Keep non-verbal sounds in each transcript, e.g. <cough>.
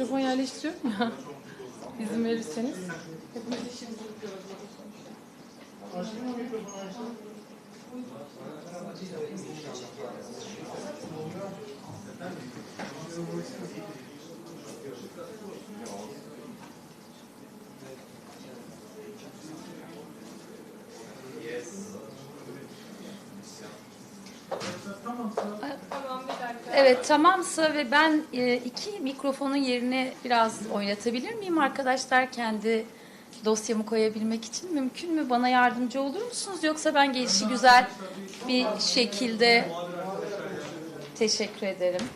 mikrofon yerleştiriyorum ya. <laughs> İzin verirseniz. Evet tamamsa ve ben e, iki mikrofonun yerini biraz oynatabilir miyim arkadaşlar kendi dosyamı koyabilmek için mümkün mü? Bana yardımcı olur musunuz? Yoksa ben gelişi güzel bir şekilde teşekkür ederim.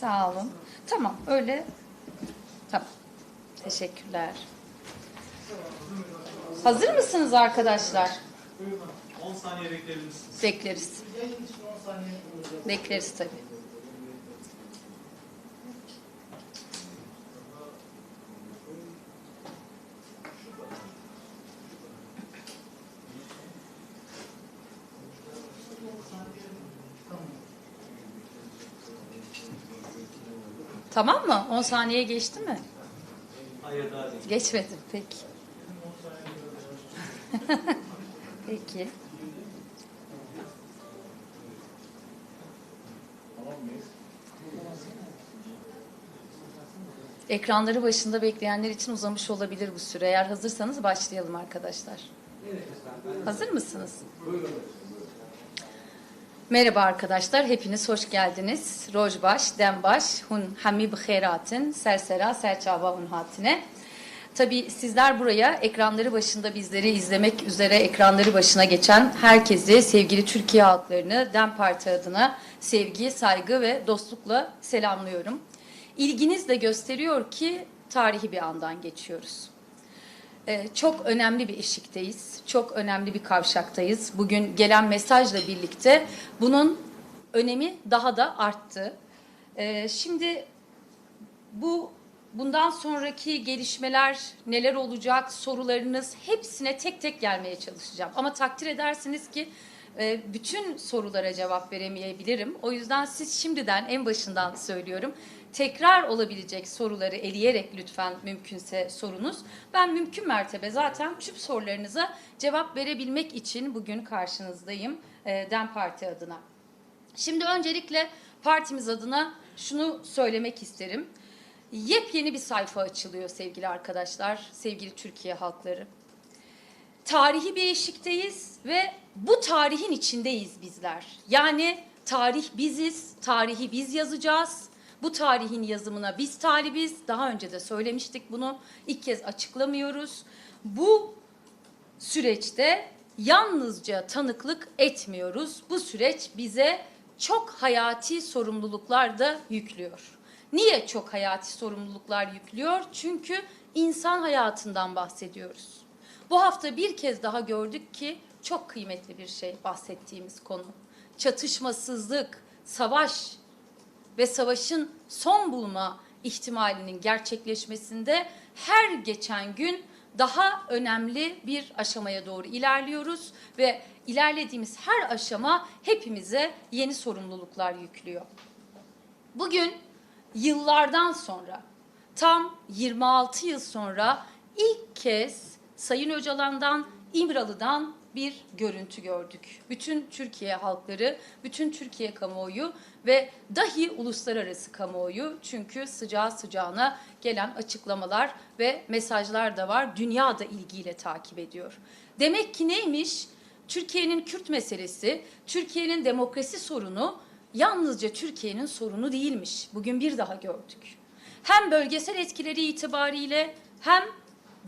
Sağ olun. Tamam öyle. Tamam. Teşekkürler. Hazır mısınız arkadaşlar? 10 saniye bekleyebilir misiniz? Bekleriz. Bekleriz tabii. Tamam mı? 10 saniye geçti mi? Hayır daha değil. Geçmedi. Peki. <laughs> Peki. Ekranları başında bekleyenler için uzamış olabilir bu süre. Eğer hazırsanız başlayalım arkadaşlar. Hazır mısınız? Merhaba arkadaşlar, hepiniz hoş geldiniz. Rojbaş, Dembaş, Hun Hami Bkheratin, Sersera, Serçava Hun Hatine. Tabii sizler buraya ekranları başında bizleri izlemek üzere ekranları başına geçen herkesi, sevgili Türkiye halklarını DEM Parti adına sevgi, saygı ve dostlukla selamlıyorum. İlginiz de gösteriyor ki tarihi bir andan geçiyoruz. Ee, çok önemli bir eşikteyiz. Çok önemli bir kavşaktayız. Bugün gelen mesajla birlikte bunun önemi daha da arttı. Ee, şimdi bu bundan sonraki gelişmeler neler olacak sorularınız hepsine tek tek gelmeye çalışacağım. Ama takdir edersiniz ki e, bütün sorulara cevap veremeyebilirim. O yüzden siz şimdiden en başından söylüyorum. Tekrar olabilecek soruları eleyerek lütfen mümkünse sorunuz. Ben mümkün mertebe zaten tüm sorularınıza cevap verebilmek için bugün karşınızdayım e, DEM Parti adına. Şimdi öncelikle partimiz adına şunu söylemek isterim. Yepyeni bir sayfa açılıyor sevgili arkadaşlar, sevgili Türkiye halkları. Tarihi bir eşikteyiz ve bu tarihin içindeyiz bizler. Yani tarih biziz, tarihi biz yazacağız. Bu tarihin yazımına biz talibiz. Daha önce de söylemiştik bunu. İlk kez açıklamıyoruz. Bu süreçte yalnızca tanıklık etmiyoruz. Bu süreç bize çok hayati sorumluluklar da yüklüyor. Niye çok hayati sorumluluklar yüklüyor? Çünkü insan hayatından bahsediyoruz. Bu hafta bir kez daha gördük ki çok kıymetli bir şey bahsettiğimiz konu. Çatışmasızlık, savaş ve savaşın son bulma ihtimalinin gerçekleşmesinde her geçen gün daha önemli bir aşamaya doğru ilerliyoruz ve ilerlediğimiz her aşama hepimize yeni sorumluluklar yüklüyor. Bugün yıllardan sonra tam 26 yıl sonra ilk kez Sayın Öcalan'dan İmralı'dan bir görüntü gördük. Bütün Türkiye halkları, bütün Türkiye kamuoyu ve dahi uluslararası kamuoyu çünkü sıcağı sıcağına gelen açıklamalar ve mesajlar da var. Dünya da ilgiyle takip ediyor. Demek ki neymiş? Türkiye'nin Kürt meselesi, Türkiye'nin demokrasi sorunu yalnızca Türkiye'nin sorunu değilmiş. Bugün bir daha gördük. Hem bölgesel etkileri itibariyle hem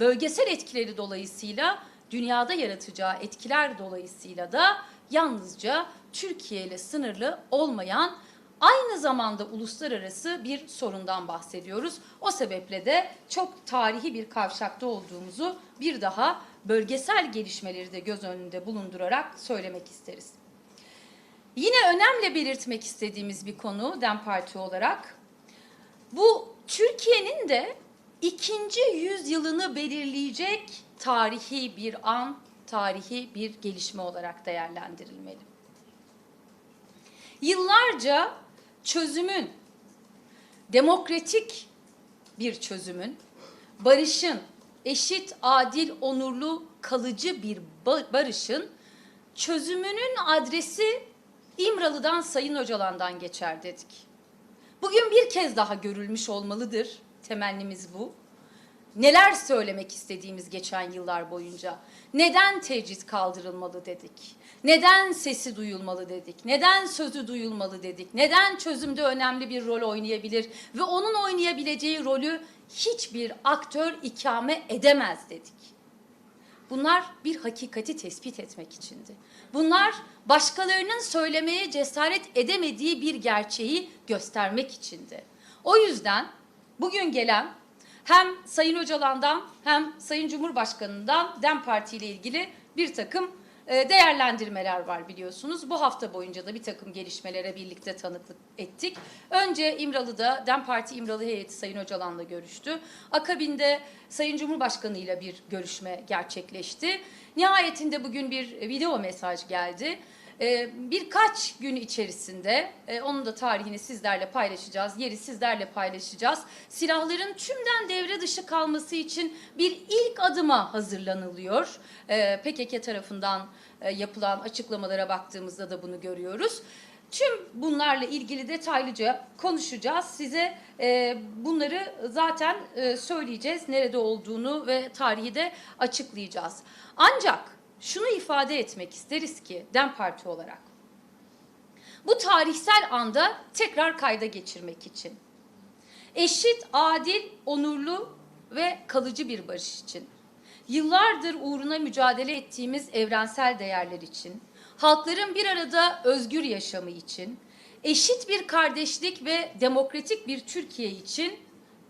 bölgesel etkileri dolayısıyla dünyada yaratacağı etkiler dolayısıyla da yalnızca Türkiye ile sınırlı olmayan aynı zamanda uluslararası bir sorundan bahsediyoruz. O sebeple de çok tarihi bir kavşakta olduğumuzu bir daha bölgesel gelişmeleri de göz önünde bulundurarak söylemek isteriz. Yine önemli belirtmek istediğimiz bir konu DEM Parti olarak bu Türkiye'nin de ikinci yüzyılını belirleyecek tarihi bir an, tarihi bir gelişme olarak değerlendirilmeli. Yıllarca çözümün, demokratik bir çözümün, barışın, eşit, adil, onurlu, kalıcı bir ba- barışın çözümünün adresi İmralı'dan Sayın Öcalan'dan geçer dedik. Bugün bir kez daha görülmüş olmalıdır. Temennimiz bu. Neler söylemek istediğimiz geçen yıllar boyunca. Neden tecriz kaldırılmalı dedik. Neden sesi duyulmalı dedik. Neden sözü duyulmalı dedik. Neden çözümde önemli bir rol oynayabilir ve onun oynayabileceği rolü hiçbir aktör ikame edemez dedik. Bunlar bir hakikati tespit etmek içindi. Bunlar başkalarının söylemeye cesaret edemediği bir gerçeği göstermek içindi. O yüzden bugün gelen hem Sayın Öcalan'dan hem Sayın Cumhurbaşkanı'ndan DEM Parti ile ilgili bir takım e, değerlendirmeler var biliyorsunuz. Bu hafta boyunca da bir takım gelişmelere birlikte tanıklık ettik. Önce İmralı'da DEM Parti İmralı heyeti Sayın Öcalan'la görüştü. Akabinde Sayın Cumhurbaşkanı ile bir görüşme gerçekleşti. Nihayetinde bugün bir video mesaj geldi. Ee, birkaç gün içerisinde e, onun da tarihini sizlerle paylaşacağız, yeri sizlerle paylaşacağız. Silahların tümden devre dışı kalması için bir ilk adıma hazırlanılıyor. Ee, PKK tarafından e, yapılan açıklamalara baktığımızda da bunu görüyoruz. Tüm bunlarla ilgili detaylıca konuşacağız. Size e, bunları zaten e, söyleyeceğiz. Nerede olduğunu ve tarihi de açıklayacağız. Ancak şunu ifade etmek isteriz ki DEM Parti olarak. Bu tarihsel anda tekrar kayda geçirmek için. Eşit, adil, onurlu ve kalıcı bir barış için. Yıllardır uğruna mücadele ettiğimiz evrensel değerler için, halkların bir arada özgür yaşamı için, eşit bir kardeşlik ve demokratik bir Türkiye için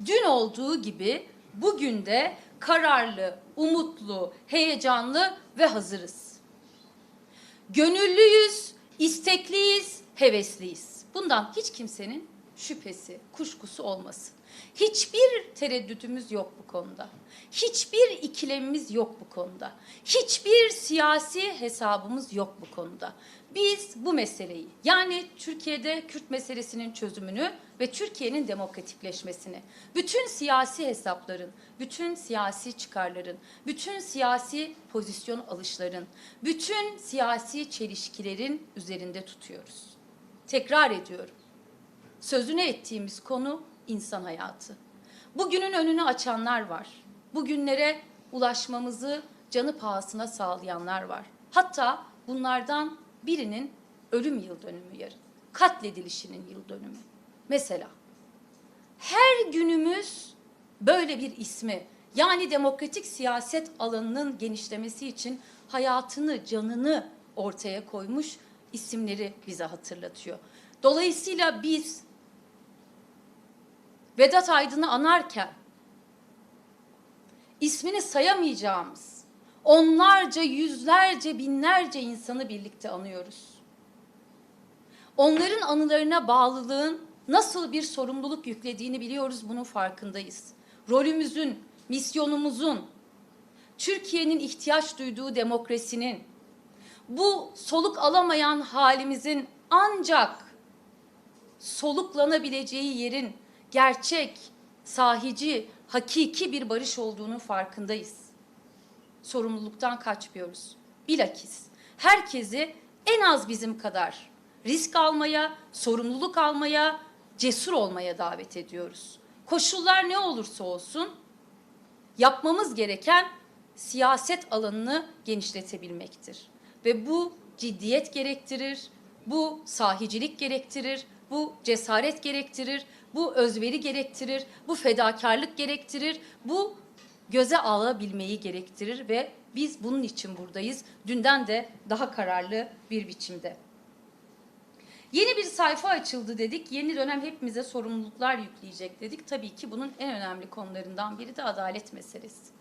dün olduğu gibi bugün de kararlı, umutlu, heyecanlı ve hazırız. Gönüllüyüz, istekliyiz, hevesliyiz. Bundan hiç kimsenin şüphesi, kuşkusu olmasın. Hiçbir tereddütümüz yok bu konuda. Hiçbir ikilemimiz yok bu konuda. Hiçbir siyasi hesabımız yok bu konuda. Biz bu meseleyi yani Türkiye'de Kürt meselesinin çözümünü ve Türkiye'nin demokratikleşmesini, bütün siyasi hesapların, bütün siyasi çıkarların, bütün siyasi pozisyon alışların, bütün siyasi çelişkilerin üzerinde tutuyoruz. Tekrar ediyorum. Sözünü ettiğimiz konu insan hayatı. Bugünün önünü açanlar var. Bugünlere ulaşmamızı canı pahasına sağlayanlar var. Hatta bunlardan birinin ölüm yıl dönümü yarın. Katledilişinin yıl dönümü. Mesela her günümüz böyle bir ismi yani demokratik siyaset alanının genişlemesi için hayatını, canını ortaya koymuş isimleri bize hatırlatıyor. Dolayısıyla biz Vedat Aydın'ı anarken ismini sayamayacağımız onlarca, yüzlerce, binlerce insanı birlikte anıyoruz. Onların anılarına bağlılığın nasıl bir sorumluluk yüklediğini biliyoruz, bunun farkındayız. Rolümüzün, misyonumuzun, Türkiye'nin ihtiyaç duyduğu demokrasinin, bu soluk alamayan halimizin ancak soluklanabileceği yerin gerçek, sahici, hakiki bir barış olduğunu farkındayız. Sorumluluktan kaçmıyoruz. Bilakis herkesi en az bizim kadar risk almaya, sorumluluk almaya, cesur olmaya davet ediyoruz. Koşullar ne olursa olsun yapmamız gereken siyaset alanını genişletebilmektir. Ve bu ciddiyet gerektirir, bu sahicilik gerektirir, bu cesaret gerektirir, bu özveri gerektirir, bu fedakarlık gerektirir, bu göze alabilmeyi gerektirir ve biz bunun için buradayız. Dünden de daha kararlı bir biçimde. Yeni bir sayfa açıldı dedik. Yeni dönem hepimize sorumluluklar yükleyecek dedik. Tabii ki bunun en önemli konularından biri de adalet meselesi.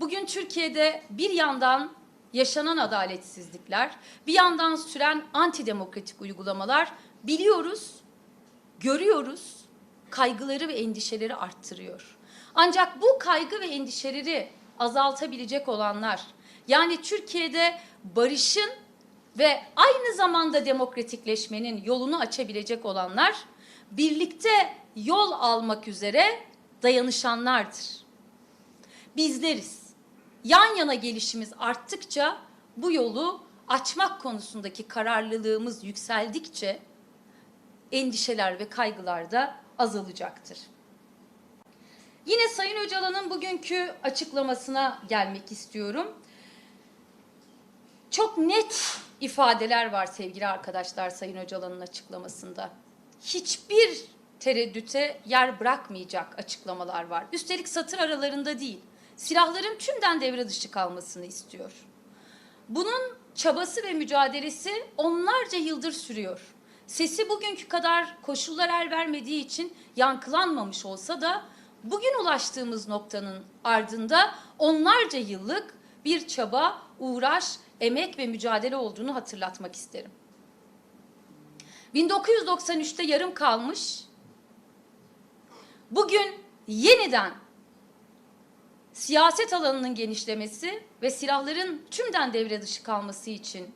Bugün Türkiye'de bir yandan yaşanan adaletsizlikler, bir yandan süren antidemokratik uygulamalar biliyoruz, görüyoruz, kaygıları ve endişeleri arttırıyor. Ancak bu kaygı ve endişeleri azaltabilecek olanlar, yani Türkiye'de barışın ve aynı zamanda demokratikleşmenin yolunu açabilecek olanlar, birlikte yol almak üzere dayanışanlardır. Bizleriz. Yan yana gelişimiz arttıkça bu yolu açmak konusundaki kararlılığımız yükseldikçe endişeler ve kaygılar da azalacaktır. Yine Sayın Öcalan'ın bugünkü açıklamasına gelmek istiyorum. Çok net ifadeler var sevgili arkadaşlar Sayın Öcalan'ın açıklamasında. Hiçbir tereddüte yer bırakmayacak açıklamalar var. Üstelik satır aralarında değil. Silahların tümden devre dışı kalmasını istiyor. Bunun çabası ve mücadelesi onlarca yıldır sürüyor. Sesi bugünkü kadar koşullar el vermediği için yankılanmamış olsa da bugün ulaştığımız noktanın ardında onlarca yıllık bir çaba, uğraş, emek ve mücadele olduğunu hatırlatmak isterim. 1993'te yarım kalmış, bugün yeniden siyaset alanının genişlemesi ve silahların tümden devre dışı kalması için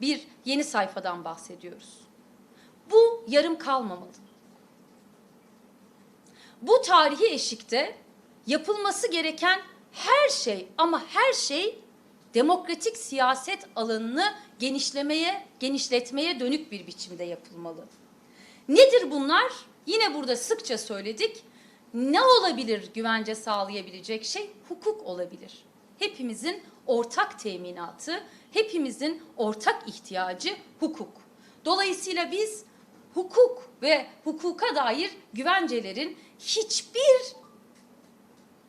bir yeni sayfadan bahsediyoruz. Bu yarım kalmamalı. Bu tarihi eşikte yapılması gereken her şey ama her şey demokratik siyaset alanını genişlemeye, genişletmeye dönük bir biçimde yapılmalı. Nedir bunlar? Yine burada sıkça söyledik. Ne olabilir güvence sağlayabilecek şey? Hukuk olabilir. Hepimizin ortak teminatı, hepimizin ortak ihtiyacı hukuk. Dolayısıyla biz hukuk ve hukuka dair güvencelerin hiçbir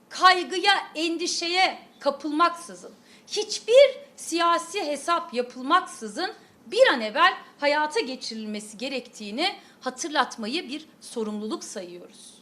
kaygıya, endişeye kapılmaksızın, hiçbir siyasi hesap yapılmaksızın bir an evvel hayata geçirilmesi gerektiğini hatırlatmayı bir sorumluluk sayıyoruz.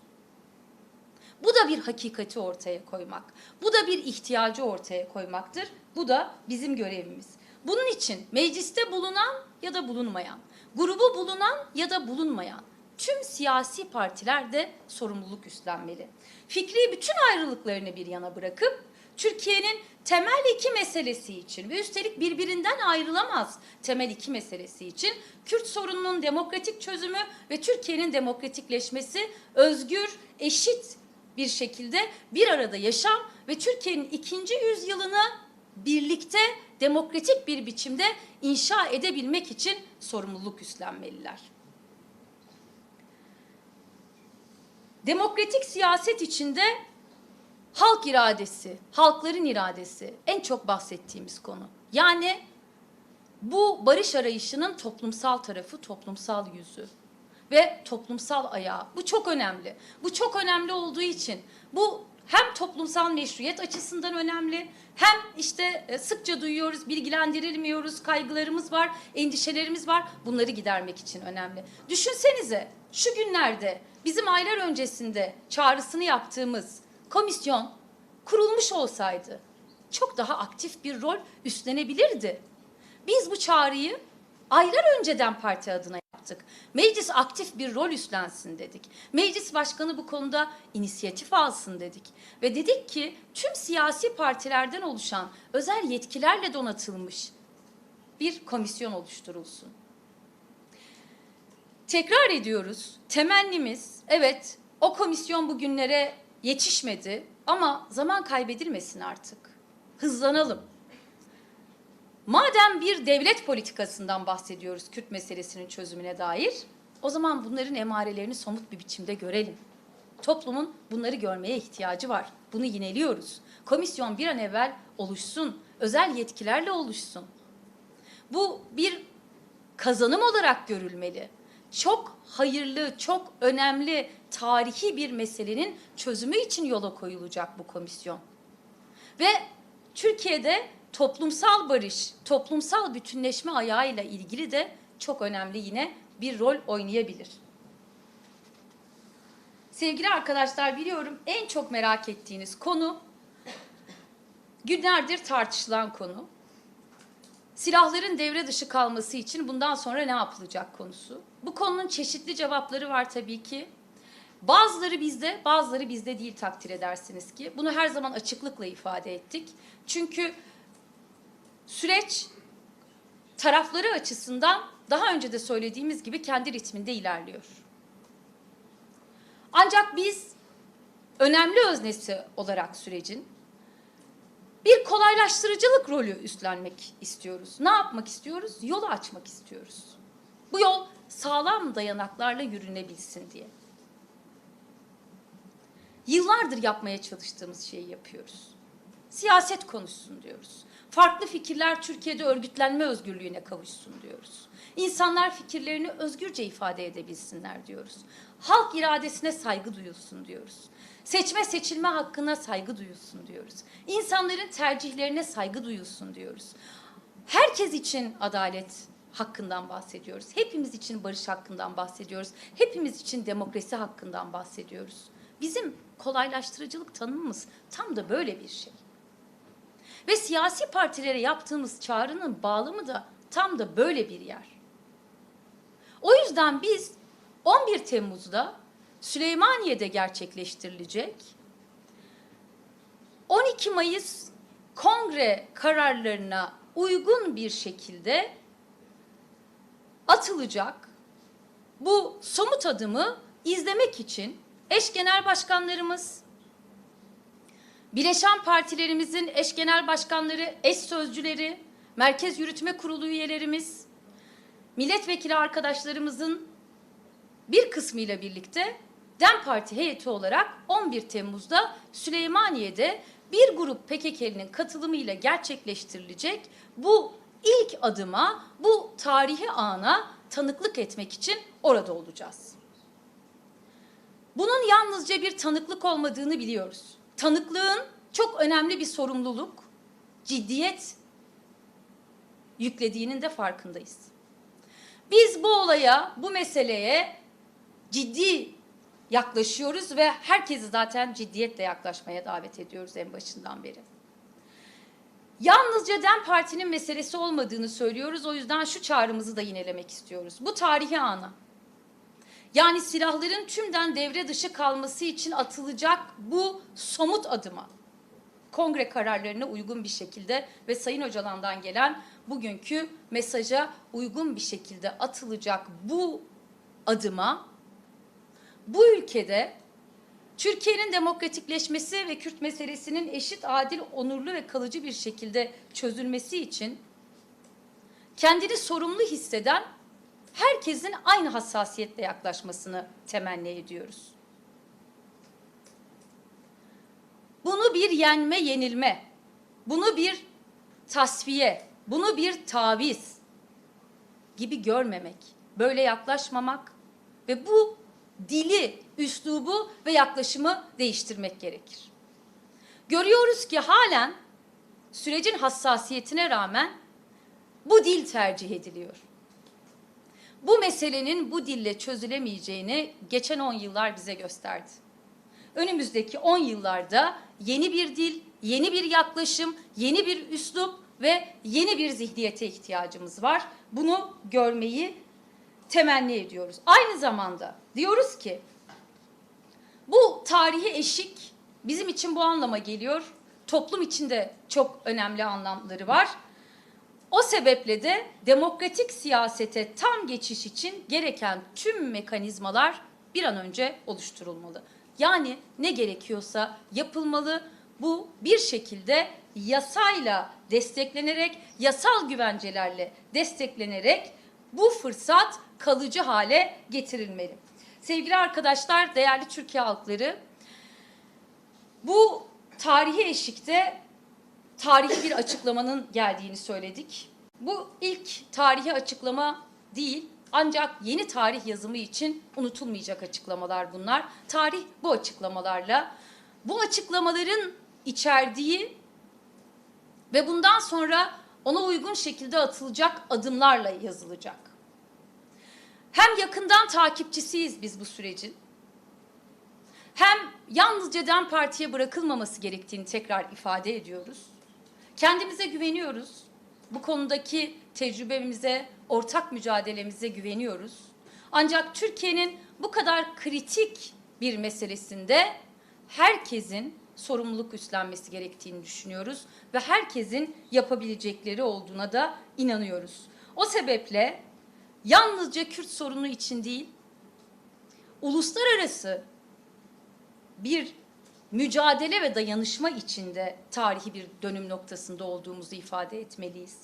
Bu da bir hakikati ortaya koymak. Bu da bir ihtiyacı ortaya koymaktır. Bu da bizim görevimiz. Bunun için mecliste bulunan ya da bulunmayan, grubu bulunan ya da bulunmayan tüm siyasi partiler de sorumluluk üstlenmeli. Fikri bütün ayrılıklarını bir yana bırakıp Türkiye'nin temel iki meselesi için ve üstelik birbirinden ayrılamaz temel iki meselesi için Kürt sorununun demokratik çözümü ve Türkiye'nin demokratikleşmesi özgür, eşit bir şekilde bir arada yaşam ve Türkiye'nin ikinci yüzyılını birlikte demokratik bir biçimde inşa edebilmek için sorumluluk üstlenmeliler. Demokratik siyaset içinde halk iradesi, halkların iradesi en çok bahsettiğimiz konu. Yani bu barış arayışının toplumsal tarafı, toplumsal yüzü ve toplumsal ayağı. Bu çok önemli. Bu çok önemli olduğu için bu hem toplumsal meşruiyet açısından önemli, hem işte e, sıkça duyuyoruz, bilgilendirilmiyoruz, kaygılarımız var, endişelerimiz var. Bunları gidermek için önemli. Düşünsenize şu günlerde bizim aylar öncesinde çağrısını yaptığımız komisyon kurulmuş olsaydı çok daha aktif bir rol üstlenebilirdi. Biz bu çağrıyı aylar önceden parti adına yaptık. Meclis aktif bir rol üstlensin dedik. Meclis başkanı bu konuda inisiyatif alsın dedik. Ve dedik ki tüm siyasi partilerden oluşan özel yetkilerle donatılmış bir komisyon oluşturulsun. Tekrar ediyoruz. Temennimiz evet o komisyon bugünlere yetişmedi ama zaman kaybedilmesin artık. Hızlanalım. Madem bir devlet politikasından bahsediyoruz Kürt meselesinin çözümüne dair, o zaman bunların emarelerini somut bir biçimde görelim. Toplumun bunları görmeye ihtiyacı var. Bunu yineliyoruz. Komisyon bir an evvel oluşsun, özel yetkilerle oluşsun. Bu bir kazanım olarak görülmeli. Çok hayırlı, çok önemli tarihi bir meselenin çözümü için yola koyulacak bu komisyon. Ve Türkiye'de toplumsal barış, toplumsal bütünleşme ayağıyla ilgili de çok önemli yine bir rol oynayabilir. Sevgili arkadaşlar biliyorum en çok merak ettiğiniz konu günlerdir tartışılan konu. Silahların devre dışı kalması için bundan sonra ne yapılacak konusu. Bu konunun çeşitli cevapları var tabii ki. Bazıları bizde, bazıları bizde değil takdir edersiniz ki. Bunu her zaman açıklıkla ifade ettik. Çünkü süreç tarafları açısından daha önce de söylediğimiz gibi kendi ritminde ilerliyor. Ancak biz önemli öznesi olarak sürecin bir kolaylaştırıcılık rolü üstlenmek istiyoruz. Ne yapmak istiyoruz? Yolu açmak istiyoruz. Bu yol sağlam dayanaklarla yürünebilsin diye. Yıllardır yapmaya çalıştığımız şeyi yapıyoruz. Siyaset konuşsun diyoruz. Farklı fikirler Türkiye'de örgütlenme özgürlüğüne kavuşsun diyoruz. İnsanlar fikirlerini özgürce ifade edebilsinler diyoruz. Halk iradesine saygı duyulsun diyoruz. Seçme seçilme hakkına saygı duyulsun diyoruz. İnsanların tercihlerine saygı duyulsun diyoruz. Herkes için adalet hakkından bahsediyoruz. Hepimiz için barış hakkından bahsediyoruz. Hepimiz için demokrasi hakkından bahsediyoruz. Bizim kolaylaştırıcılık tanımımız tam da böyle bir şey. Ve siyasi partilere yaptığımız çağrının bağlamı da tam da böyle bir yer. O yüzden biz 11 Temmuz'da Süleymaniye'de gerçekleştirilecek. 12 Mayıs kongre kararlarına uygun bir şekilde atılacak. Bu somut adımı izlemek için eş genel başkanlarımız, Bileşen partilerimizin eş genel başkanları, eş sözcüleri, Merkez Yürütme Kurulu üyelerimiz, milletvekili arkadaşlarımızın bir kısmıyla birlikte DEM Parti heyeti olarak 11 Temmuz'da Süleymaniye'de bir grup PKK'linin katılımıyla gerçekleştirilecek bu ilk adıma, bu tarihi ana tanıklık etmek için orada olacağız. Bunun yalnızca bir tanıklık olmadığını biliyoruz. Tanıklığın çok önemli bir sorumluluk, ciddiyet yüklediğinin de farkındayız. Biz bu olaya, bu meseleye ciddi yaklaşıyoruz ve herkesi zaten ciddiyetle yaklaşmaya davet ediyoruz en başından beri. Yalnızca DEM Parti'nin meselesi olmadığını söylüyoruz. O yüzden şu çağrımızı da yinelemek istiyoruz. Bu tarihi ana. Yani silahların tümden devre dışı kalması için atılacak bu somut adıma kongre kararlarına uygun bir şekilde ve Sayın Öcalan'dan gelen bugünkü mesaja uygun bir şekilde atılacak bu adıma bu ülkede Türkiye'nin demokratikleşmesi ve Kürt meselesinin eşit, adil, onurlu ve kalıcı bir şekilde çözülmesi için kendini sorumlu hisseden herkesin aynı hassasiyetle yaklaşmasını temenni ediyoruz. Bunu bir yenme, yenilme, bunu bir tasfiye, bunu bir taviz gibi görmemek, böyle yaklaşmamak ve bu dili, üslubu ve yaklaşımı değiştirmek gerekir. Görüyoruz ki halen sürecin hassasiyetine rağmen bu dil tercih ediliyor. Bu meselenin bu dille çözülemeyeceğini geçen 10 yıllar bize gösterdi. Önümüzdeki 10 yıllarda yeni bir dil, yeni bir yaklaşım, yeni bir üslup ve yeni bir zihniyete ihtiyacımız var. Bunu görmeyi temenni ediyoruz. Aynı zamanda diyoruz ki bu tarihi eşik bizim için bu anlama geliyor. Toplum için de çok önemli anlamları var. O sebeple de demokratik siyasete tam geçiş için gereken tüm mekanizmalar bir an önce oluşturulmalı. Yani ne gerekiyorsa yapılmalı. Bu bir şekilde yasayla desteklenerek, yasal güvencelerle desteklenerek bu fırsat kalıcı hale getirilmeli. Sevgili arkadaşlar, değerli Türkiye halkları, bu tarihi eşikte tarihi bir açıklamanın geldiğini söyledik. Bu ilk tarihi açıklama değil, ancak yeni tarih yazımı için unutulmayacak açıklamalar bunlar. Tarih bu açıklamalarla, bu açıklamaların içerdiği ve bundan sonra ona uygun şekilde atılacak adımlarla yazılacak. Hem yakından takipçisiyiz biz bu sürecin. Hem yalnızca DEM Parti'ye bırakılmaması gerektiğini tekrar ifade ediyoruz. Kendimize güveniyoruz. Bu konudaki tecrübemize, ortak mücadelemize güveniyoruz. Ancak Türkiye'nin bu kadar kritik bir meselesinde herkesin sorumluluk üstlenmesi gerektiğini düşünüyoruz ve herkesin yapabilecekleri olduğuna da inanıyoruz. O sebeple yalnızca Kürt sorunu için değil, uluslararası bir mücadele ve dayanışma içinde tarihi bir dönüm noktasında olduğumuzu ifade etmeliyiz.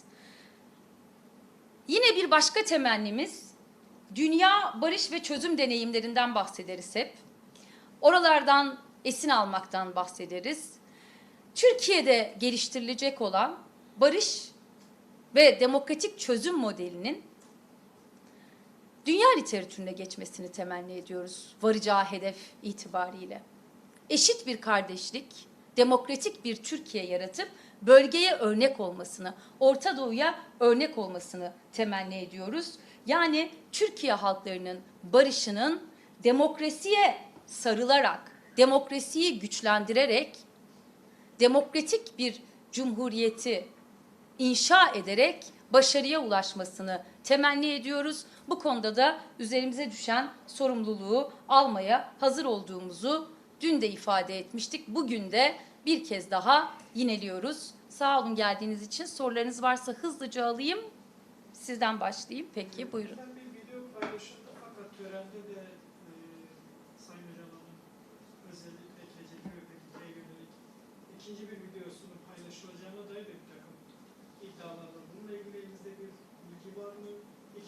Yine bir başka temennimiz dünya barış ve çözüm deneyimlerinden bahsederiz hep. Oralardan esin almaktan bahsederiz. Türkiye'de geliştirilecek olan barış ve demokratik çözüm modelinin dünya literatürüne geçmesini temenni ediyoruz varacağı hedef itibariyle. Eşit bir kardeşlik, demokratik bir Türkiye yaratıp bölgeye örnek olmasını, Orta Doğu'ya örnek olmasını temenni ediyoruz. Yani Türkiye halklarının barışının demokrasiye sarılarak, demokrasiyi güçlendirerek demokratik bir cumhuriyeti inşa ederek başarıya ulaşmasını temenni ediyoruz. Bu konuda da üzerimize düşen sorumluluğu almaya hazır olduğumuzu dün de ifade etmiştik. Bugün de bir kez daha yineliyoruz. Sağ olun geldiğiniz için. Sorularınız varsa hızlıca alayım. Sizden başlayayım. Peki buyurun. Ben bir video paylaşıldı fakat törende de e, Sayın Hocam'ın özellikle KCK ve PKK'ya yönelik ikinci bir videosunun paylaşılacağına dair de bir takım iddialar var. Bununla ilgili elinizde bir bilgi var mı?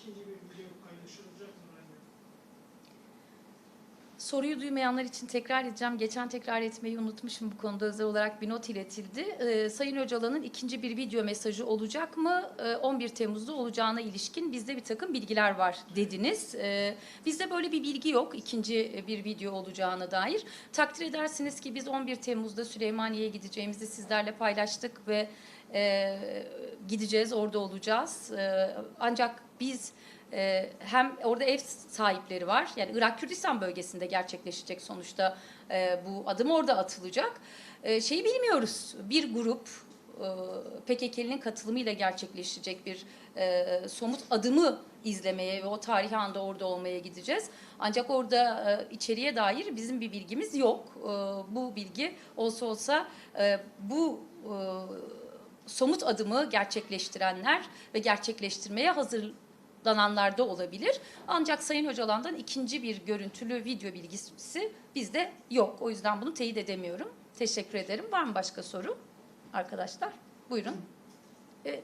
İkinci bir video paylaşılacak mı? Soruyu duymayanlar için tekrar edeceğim. Geçen tekrar etmeyi unutmuşum bu konuda özel olarak bir not iletildi. Ee, Sayın Öcalan'ın ikinci bir video mesajı olacak mı? Ee, 11 Temmuz'da olacağına ilişkin bizde bir takım bilgiler var dediniz. Ee, bizde böyle bir bilgi yok ikinci bir video olacağına dair. Takdir edersiniz ki biz 11 Temmuz'da Süleymaniye'ye gideceğimizi sizlerle paylaştık ve e, gideceğiz, orada olacağız. E, ancak biz e, hem orada ev sahipleri var. Yani Irak Kürdistan bölgesinde gerçekleşecek sonuçta e, bu adım orada atılacak. E, şeyi bilmiyoruz. Bir grup e, PKK'nın katılımıyla gerçekleşecek bir e, somut adımı izlemeye ve o tarihi anda orada olmaya gideceğiz. Ancak orada e, içeriye dair bizim bir bilgimiz yok. E, bu bilgi olsa olsa e, bu e, somut adımı gerçekleştirenler ve gerçekleştirmeye hazırlananlar da olabilir. Ancak Sayın Öcalan'dan ikinci bir görüntülü video bilgisi bizde yok. O yüzden bunu teyit edemiyorum. Teşekkür ederim. Var mı başka soru arkadaşlar? Buyurun. Evet,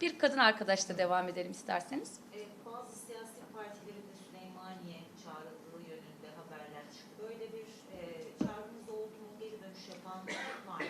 bir kadın arkadaşla devam edelim isterseniz. E, Bazı siyasi partilerin de Süleymaniye çağrıldığı yönünde haberler çıktı. Böyle bir e, çağrınız oldu mu? Geri dönüş yapan var mı?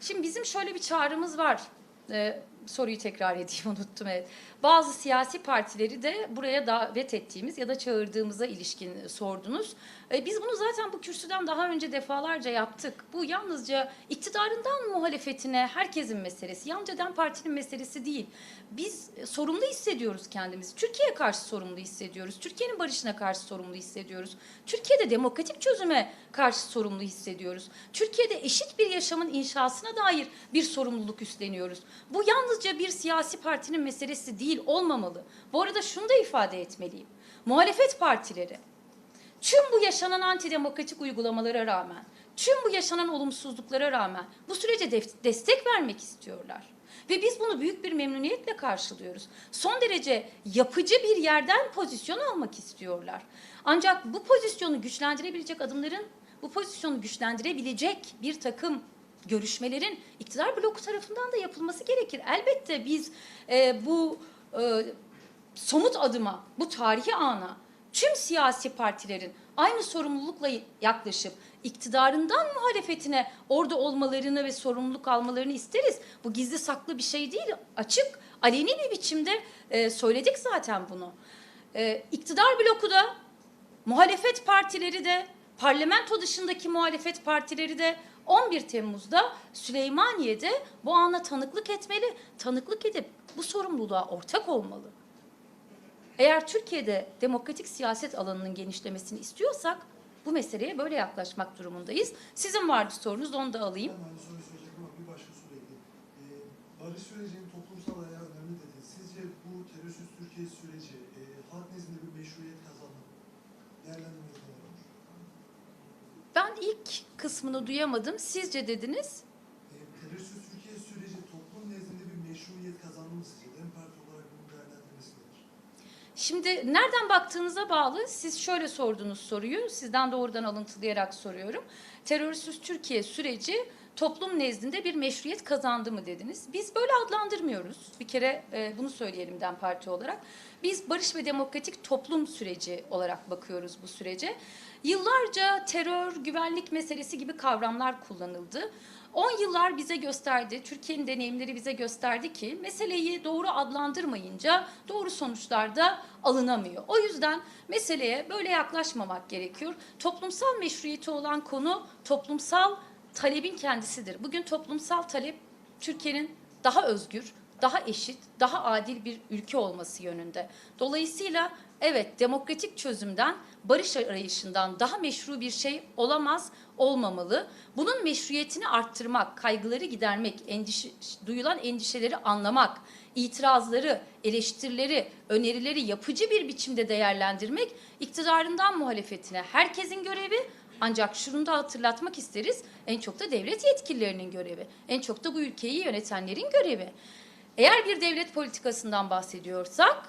Şimdi bizim şöyle bir çağrımız var. Ee, soruyu tekrar edeyim <laughs> unuttum evet. Bazı siyasi partileri de buraya davet ettiğimiz ya da çağırdığımıza ilişkin sordunuz. Ee, biz bunu zaten bu kürsüden daha önce defalarca yaptık. Bu yalnızca iktidarından muhalefetine herkesin meselesi. Yalnızca Parti'nin meselesi değil. Biz e, sorumlu hissediyoruz kendimizi. Türkiye'ye karşı sorumlu hissediyoruz. Türkiye'nin barışına karşı sorumlu hissediyoruz. Türkiye'de demokratik çözüme karşı sorumlu hissediyoruz. Türkiye'de eşit bir yaşamın inşasına dair bir sorumluluk üstleniyoruz. Bu yalnızca bir siyasi partinin meselesi değil, olmamalı. Bu arada şunu da ifade etmeliyim. Muhalefet partileri tüm bu yaşanan antidemokratik uygulamalara rağmen, tüm bu yaşanan olumsuzluklara rağmen bu sürece destek vermek istiyorlar. Ve biz bunu büyük bir memnuniyetle karşılıyoruz. Son derece yapıcı bir yerden pozisyon almak istiyorlar. Ancak bu pozisyonu güçlendirebilecek adımların, bu pozisyonu güçlendirebilecek bir takım görüşmelerin iktidar bloku tarafından da yapılması gerekir. Elbette biz e, bu e, somut adıma, bu tarihi ana tüm siyasi partilerin aynı sorumlulukla yaklaşıp iktidarından muhalefetine orada olmalarını ve sorumluluk almalarını isteriz. Bu gizli saklı bir şey değil, açık, aleni bir biçimde e, söyledik zaten bunu. E, iktidar bloku da, muhalefet partileri de, parlamento dışındaki muhalefet partileri de 11 Temmuz'da Süleymaniye'de bu ana tanıklık etmeli. Tanıklık edip bu sorumluluğa ortak olmalı. Eğer Türkiye'de demokratik siyaset alanının genişlemesini istiyorsak bu meseleye böyle yaklaşmak durumundayız. Sizin vardı sorunuz onu da alayım. Ben aynı soruyu soracak ama bir başka soru ekleyeyim. Ee, barış sürecinin toplumsal ayağı önemli dediniz. Sizce bu terörsüz Türkiye süreci e, halk nezdinde bir meşruiyet kazandı mı? Değerlendirmeniz ne olur? Ben ilk kısmını duyamadım. Sizce dediniz. E, terörsüz Türkiye süreci toplum nezdinde bir meşruiyet kazandı mı sizce? Dem Parti olarak bunun değerlendirmesi nedir? Şimdi nereden baktığınıza bağlı. Siz şöyle sordunuz soruyu. Sizden doğrudan alıntılayarak soruyorum. Terörsüz Türkiye süreci toplum nezdinde bir meşruiyet kazandı mı dediniz. Biz böyle adlandırmıyoruz. Bir kere e, bunu söyleyelim DEM Parti olarak. Biz barış ve demokratik toplum süreci olarak bakıyoruz bu sürece. Yıllarca terör, güvenlik meselesi gibi kavramlar kullanıldı. 10 yıllar bize gösterdi, Türkiye'nin deneyimleri bize gösterdi ki meseleyi doğru adlandırmayınca doğru sonuçlar da alınamıyor. O yüzden meseleye böyle yaklaşmamak gerekiyor. Toplumsal meşruiyeti olan konu toplumsal talebin kendisidir. Bugün toplumsal talep Türkiye'nin daha özgür, daha eşit, daha adil bir ülke olması yönünde. Dolayısıyla evet demokratik çözümden, barış arayışından daha meşru bir şey olamaz, olmamalı. Bunun meşruiyetini arttırmak, kaygıları gidermek, endişe, duyulan endişeleri anlamak, itirazları, eleştirileri, önerileri yapıcı bir biçimde değerlendirmek iktidarından muhalefetine herkesin görevi ancak şunu da hatırlatmak isteriz. En çok da devlet yetkililerinin görevi. En çok da bu ülkeyi yönetenlerin görevi. Eğer bir devlet politikasından bahsediyorsak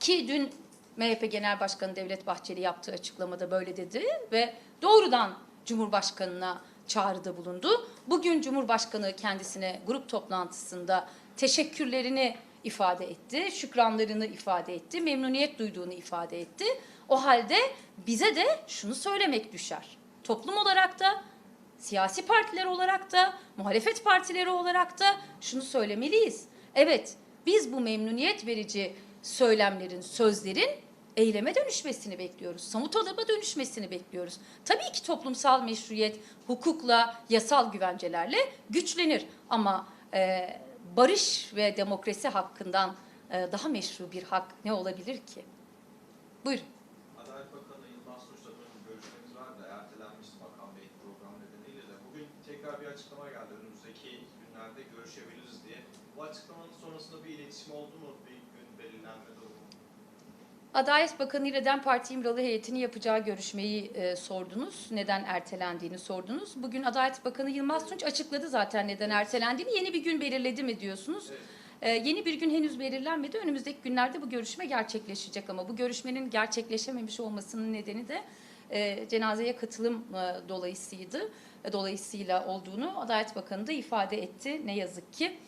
ki dün MHP Genel Başkanı Devlet Bahçeli yaptığı açıklamada böyle dedi ve doğrudan Cumhurbaşkanına çağrıda bulundu. Bugün Cumhurbaşkanı kendisine grup toplantısında teşekkürlerini ifade etti, şükranlarını ifade etti, memnuniyet duyduğunu ifade etti. O halde bize de şunu söylemek düşer. Toplum olarak da, siyasi partiler olarak da, muhalefet partileri olarak da şunu söylemeliyiz. Evet, biz bu memnuniyet verici söylemlerin, sözlerin eyleme dönüşmesini bekliyoruz. Somut adama dönüşmesini bekliyoruz. Tabii ki toplumsal meşruiyet hukukla, yasal güvencelerle güçlenir. Ama e, barış ve demokrasi hakkından e, daha meşru bir hak ne olabilir ki? Buyurun. Adalet Bakanı Yılmaz Tunç'la bugün görüşmemiz vardı. Ertelenmişti Bakan Bey program nedeniyle de. Bugün tekrar bir açıklama geldi. Önümüzdeki günlerde görüşebiliriz diye. Bu açıklamanın sonrasında bir iletişim oldu mu? Bir gün belirlenme durumu. Adalet Bakanı ile DEM Parti İmralı heyetinin yapacağı görüşmeyi e, sordunuz. Neden ertelendiğini sordunuz. Bugün Adalet Bakanı Yılmaz Tunç açıkladı zaten neden ertelendiğini. Yeni bir gün belirledi mi diyorsunuz. Evet. E, yeni bir gün henüz belirlenmedi. Önümüzdeki günlerde bu görüşme gerçekleşecek ama bu görüşmenin gerçekleşememiş olmasının nedeni de e, cenazeye katılım e, dolayısıydı. E, dolayısıyla olduğunu Adalet Bakanı da ifade etti. Ne yazık ki.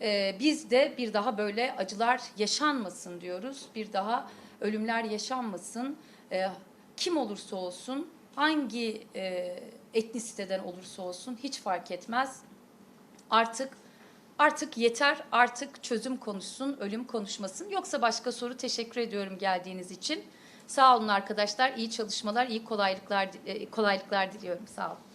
E, biz de bir daha böyle acılar yaşanmasın diyoruz. Bir daha ölümler yaşanmasın. E, kim olursa olsun, hangi e, etnisiteden olursa olsun hiç fark etmez. Artık artık yeter, artık çözüm konuşsun, ölüm konuşmasın. Yoksa başka soru teşekkür ediyorum geldiğiniz için. Sağ olun arkadaşlar, iyi çalışmalar, iyi kolaylıklar, e, kolaylıklar diliyorum. Sağ olun.